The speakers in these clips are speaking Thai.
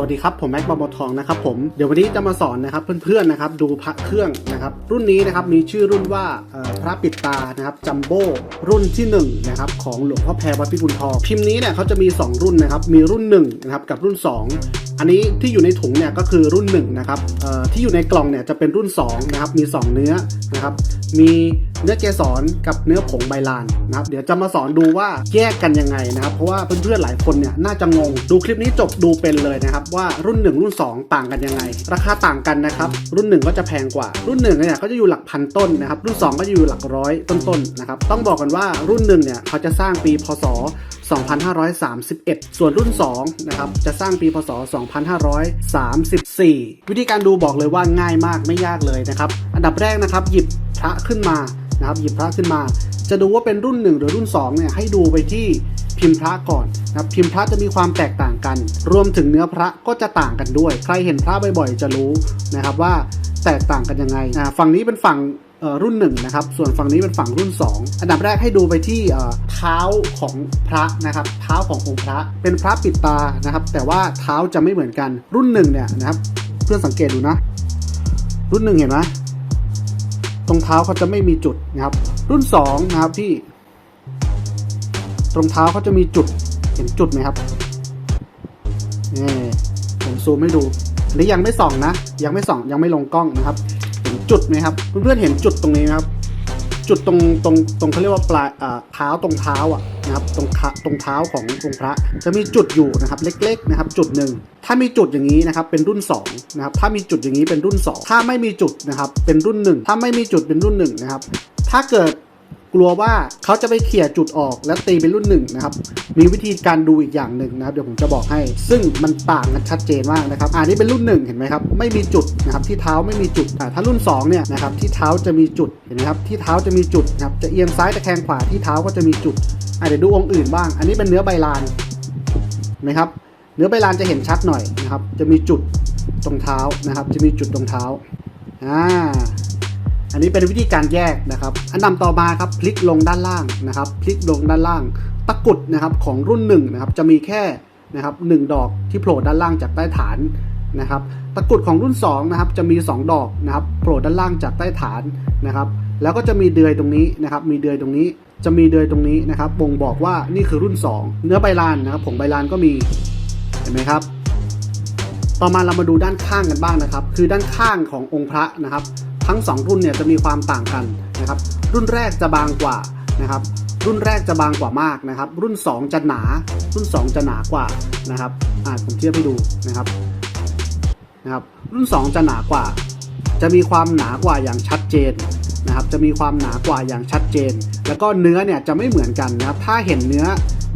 วัสดีครับ ผมแม็กบอมบทองนะครับผมเดี๋ยววันนี้จะมาสอนนะครับเพื่อนๆนะครับดูพระเครื่องนะครับรุ่นนี้นะครับมีชื่อรุ่นว่าพระปิดตานะครับจัมโบ้รุ่นที่1นะครับของหลวงพ่อแพรวัดพิกุลทองพิมพ์นี้เนี่ยเขาจะมี 2 รุ่นนะครับมีรุ่น1นะครับกับรุ่น 2 อันนี้ที่อยู่ในถุงเนี่ยก็คือรุ่น1นะครับที่อยู่ในกล่องเนี่ยจะเป็นรุ่น2นะครับมี 2 เนื้อนะครับมีเนื้อเกสรกับเนื้อผงใบลานนะครับเดี๋ยวจะมาสอนดูว่าแยกกันยังไงนะครับ เพราะว่าเพื่อนๆหลายคนเนี่ยน่าจะงงดูคลิปนี้จบดูเป็นเลยนะครับ ว่ารุ่น 1 รุ่น 2 ต่างกันยังไง ราคาต่างกันนะครับรุ่น 1 ก็จะแพงกว่า รุ่น1เนี่ยก็จะอยู่หลักพันต้นนะครับรุ่น 2 ก็จะอยู่หลักร้อยต้นๆนะครับต้องบอกกันว่ารุ่น1เนี่ยเขาจะสร้างปีพศ 2531 ส่วนรุ่น 2 นะครับ จะสร้างปีพศ 2534 วิธีการดูบอกเลยว่าง่ายมากไม่ยากเลยนะครับ อันดับแรกนะครับ หยิบพระขึ้นมานะครับหยิบพระขึ้นมา จะดูว่าเป็นรุ่น 1 หรือรุ่น2เนี่ยให้ดูไปที่พิมพ์พระก่อนนะครับพิมพ์พระจะมีความแตกต่างกัน รวมถึงเนื้อพระก็จะต่างกันด้วย ใครเห็นพระบ่อยๆ จะรู้นะครับว่าแตกต่างกันยังไงอ่าฝั่งนี้เป็นฝั่ง รุ่นหนึ่งนะครับ ส่วนฝั่งนี้เป็นฝั่งรุ่น 2 อันดับแรกให้ดูไปที่เท้าของพระนะครับ เท้าขององค์พระ เป็นพระปิดตานะครับ แต่ว่าเท้าจะไม่เหมือนกันรุ่นหนึ่งเนี่ยนะครับ เพื่อนสังเกตดูนะ รุ่นหนึ่งเห็นไหมตรงเท้าเขาจะไม่มีจุดนะครับ รุ่น2นะครับพี่ ตรงเท้าเขาจะมีจุด เห็นจุดไหมครับนี่ผมซูมให้ดูอันนี้ยังไม่ส่องนะ ยังไม่ส่อง ยังไม่ลงกล้องนะครับ จุดไหมครับเพื่อนๆเห็นจุดตรงนี้ไหมครับ จุดตรงตรงตรงเขาเรียกว่าปลายอ่าเท้าตรงเท้าอะนะครับตรงขาตรงเท้าขององค์พระ จะมีจุดอยู่นะครับเล็กๆนะครับจุดหนึ่งถ้ามีจุดอย่างนี้นะครับเป็นรุ่น2นะครับถ้ามีจุดอย่างนี้เป็นรุ่น 2 ถ้าไม่มีจุดนะครับเป็นรุ่น 1 ถ้าไม่มีจุดเป็นรุ่น1นะครับถ้าเกิด กลัวว่าเขาจะไปเขี่ยจุดออกแล้วตีเป็นรุ่นหนึ่งนะครับ มีวิธีการดูอีกอย่างหนึ่งนะครับ เดี๋ยวผมจะบอกให้ ซึ่งมันต่างกันชัดเจนมากนะครับอันนี้เป็นรุ่นหนึ่งเห็นไหมครับ ไม่มีจุดนะครับที่เท้าไม่มีจุดอ่ถ้ารุ่นสองเนี่ยนะครับที่เท้าจะมีจุดเห็นไหมครับที่เท้าจะมีจุดนะครับจะเอียงซ้ายตะแคงขวาที่เท้าก็จะมีจุดอะเดี๋ยวดูองค์อื่นบ้าง อันนี้เป็นเนื้อใบลานนไหมครับเนื้อใบลานจะเห็นชัดหน่อยนะครับ จะมีจุดตรงเท้านะครับ จะมีจุดตรงเท้าอ่า อันนี้เป็นวิธีการแยกนะครับ อันดับต่อมาครับพลิกลงด้านล่างนะครับพลิกลงด้านล่าง ตะกุดนะครับของรุ่นหนึ่งนะครับจะมีแค่นะครับหนึ่งดอกที่โผล่ด้านล่างจากใต้ฐานนะครับ ตะกุดของรุ่น2นะครับจะมี 2 ดอกนะครับโผล่ด้านล่างจากใต้ฐานนะครับ แล้วก็จะมีเดือยตรงนี้นะครับ มีเดือยตรงนี้จะมีเดือยตรงนี้นะครับบ่งบอกว่านี่คือรุ่น 2 เนื้อใบลานนะครับผงใบลานก็มีเห็นไหมครับ ต่อมาเรามาดูด้านข้างกันบ้างนะครับ คือด้านข้างขององค์พระนะครับ ทั้ง 2 รุ่นเนี่ยจะมีความต่างกันนะครับรุ่นแรกจะบางกว่านะครับรุ่นแรกจะบางกว่ามากนะครับ รุ่น 2 จะหนา รุ่น 2 จะหนากว่านะครับอ่าผมเทียบให้ดูนะครับนะครับ รุ่น 2 จะหนากว่า จะมีความหนากว่าอย่างชัดเจนนะครับ จะมีความหนากว่าอย่างชัดเจน แล้วก็เนื้อเนี่ยจะไม่เหมือนกันนะครับ ถ้าเห็นเนื้อ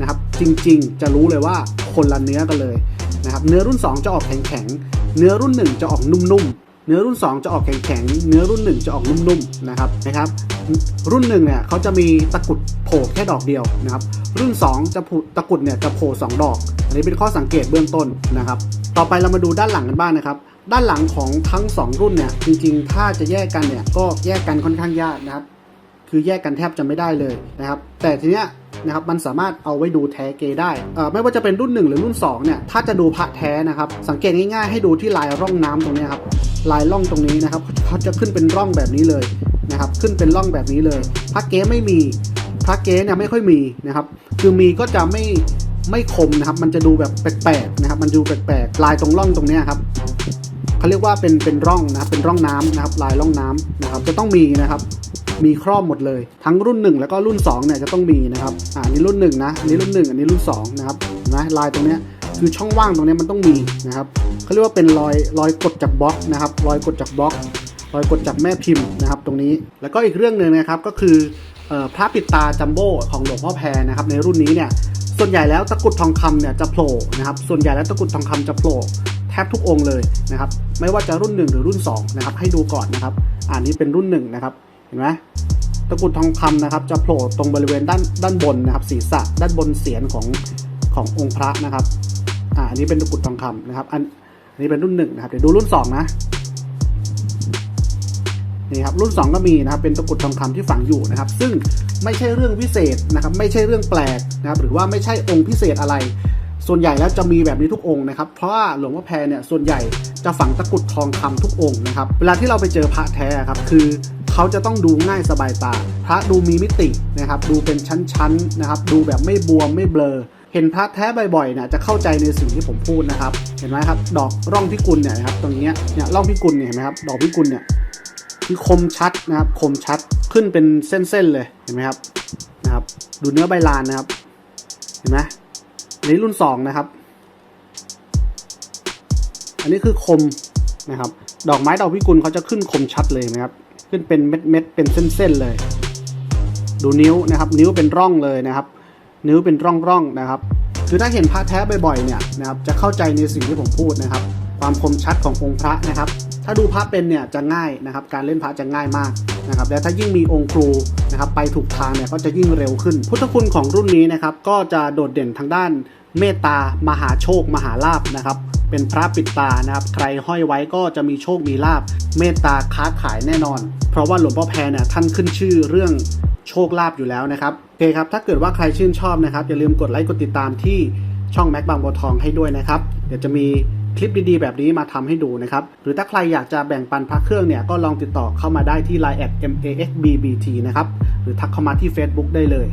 นะครับจริงๆ จะรู้เลยว่าคนละเนื้อกันเลยนะครับ เนื้อรุ่น 2 จะออกแข็งๆ เนื้อรุ่น 1 จะออกนุ่มๆ เนื้อรุ่น 2 จะออกแข็งๆ เนื้อรุ่น 1 จะออกนุ่มๆ นะครับ นะครับ รุ่น1เนี่ยเขาจะมีตะกุดโผล่แค่ดอกเดียวนะครับ รุ่น 2 จะผล่ตะกุดเนี่ยจะโผล่สองดอก อันนี้เป็นข้อสังเกตเบื้องต้นนะครับ ต่อไปเรามาดูด้านหลังกันบ้างนะครับ ด้านหลังของทั้ง 2 รุ่นเนี่ย จริงๆ ถ้าจะแยกกันเนี่ยก็แยกกันค่อนข้างยากนะครับ คือแยกกันแทบจะไม่ได้เลยนะครับ แต่ทีเนี้ยนะครับมันสามารถเอาไว้ดูแท้เกได้เอ่อไม่ว่าจะเป็นรุ่น 1 หรือรุ่น2เนี่ย ถ้าจะดูพระแท้นะครับ สังเกตง่ายๆ ให้ดูที่ลายร่องน้ำตรงนี้ครับ ลายร่องตรงนี้นะครับเขาจะขึ้นเป็นร่องแบบนี้เลยนะครับ ขึ้นเป็นร่องแบบนี้เลยพระเก๊ไม่มีพระเก๊เนี่ยไม่ค่อยมีนะครับ คือมีก็จะไม่ไม่คมนะครับ มันจะดูแบบแปลกๆนะครับ มันดูแปลกๆลายตรงร่องตรงนี้ครับเขาเรียกว่าเป็นเป็นร่องนะครับเป็นร่องน้ำนะครับ ลายร่องน้ำนะครับ จะต้องมีนะครับ มีครอบหมดเลย ทั้งรุ่น 1 แล้วก็รุ่น2เนี่ยจะต้องมีนะครับอ่านี้รุ่น1นะอันนี้รุ่น 1 อันนี้รุ่น2นะครับนไหมลายตรงเนี้ย คือช่องว่างตรงนี้มันต้องมีนะครับเขาเรียกว่าเป็นรอยรอยกดจากบล็อกนะครับรอยกดจากบล็อกรอยกดจากแม่พิมพ์นะครับ ตรงนี้แล้วก็อีกเรื่องหนึ่งนะครับก็คืออพระปิดตาจัมโบ้ของหลวงพ่อแพรนะครับ ในรุ่นนี้เนี่ยส่วนใหญ่แล้วตะกุดทองคำเนี่ยจะโผล่นะครับ ส่วนใหญ่แล้วตะกุดทองคำจะโผล่แทบทุกองค์เลยนะครับ ไม่ว่าจะรุ่น 1 หรือรุ่น2นะครับให้ดูก่อนนะครับอ่านี้เป็นรุ่น1นะครับเห็นไหมตะกุดทองคำนะครับ จะโผล่ตรงบริเวณด้านด้านบนนะครับศีรษะด้านบนเสียนของขององค์พระนะครับ อ่าอันนี้เป็นตะกรุดทองคำนะครับ อันอันนี้เป็นรุ่น1นะครับ เดี๋ยวดูรุ่น2นะนี่ครับรุ่น 2 ก็มีนะครับเป็นตะกรุดทองคำที่ฝังอยู่นะครับ ซึ่งไม่ใช่เรื่องวิเศษนะครับ ไม่ใช่เรื่องแปลกนะครับ หรือว่าไม่ใช่องค์พิเศษอะไร ส่วนใหญ่แล้วจะมีแบบนี้ทุกองค์นะครับ เพราะว่าหลวงพ่อแพรเนี่ยส่วนใหญ่จะฝังตะกรุดทองคำทุกองค์นะครับ เวลาที่เราไปเจอพระแท้ครับคือเขาจะต้องดูง่ายสบายตา พระดูมีมิตินะครับ ดูเป็นชั้นๆนะครับ ดูแบบไม่บวมไม่เบลอ เห็นพระแท้บ่อยๆเนี่ยจะเข้าใจในสิ่งที่ผมพูดนะครับ เห็นไหมครับ ดอกร่องพิกุลเนี่ยนะครับ ตรงนี้เนี่ยร่องพิกุลเนี่ยเห็นไหมครับ ดอกพิกุลเนี่ยคือคมชัดนะครับ คมชัดขึ้นเป็นเส้นๆเลยเห็นไหมครับนะครับ ดูเนื้อใบลานนะครับ เห็นไหมนี้รุ่นสองนะครับ อันนี้คือคมนะครับ ดอกไม้ดอกพิกุลเขาจะขึ้นคมชัดเลยนะครับ ขึ้นเป็นเม็ดๆเป็นเส้นๆเลย ดูนิ้วนะครับ นิ้วเป็นร่องเลยนะครับ นิ้วเป็นร่องๆนะครับคือถ้าเห็นพระแท้บ่อยๆเนี่ยนะครับจะเข้าใจในสิ่งที่ผมพูดนะครับ ความคมชัดขององค์พระนะครับ ถ้าดูพระเป็นเนี่ยจะง่ายนะครับ การเล่นพระจะง่ายมากนะครับและถ้ายิ่งมีองค์ครูนะครับไปถูกทางเนี่ยก็จะยิ่งเร็วขึ้น พุทธคุณของรุ่นนี้นะครับก็จะโดดเด่นทางด้านเมตตามหาโชค มหาลาภนะครับ เป็นพระปิดตานะครับ ใครห้อยไว้ก็จะมีโชคมีลาภเมตตาค้าขายแน่นอน เพราะว่าหลวงพ่อแพรเนี่ยท่านขึ้นชื่อเรื่องโชคลาภอยู่แล้วนะครับ เคครับ ถ้าเกิดว่าใครชื่นชอบนะครับ อย่าลืมกดไลค์ กดติดตามที่ช่องแม็กบางบัวทองให้ด้วยนะครับ เดี๋ยวจะมีคลิปดีๆ แบบนี้มาทำให้ดูนะครับ หรือถ้าใครอยากจะแบ่งปันพระเครื่องเนี่ย ก็ลองติดต่อเข้ามาได้ที่ Line at maxbbt นะครับ หรือทักเข้ามาที่ Facebook ได้เลย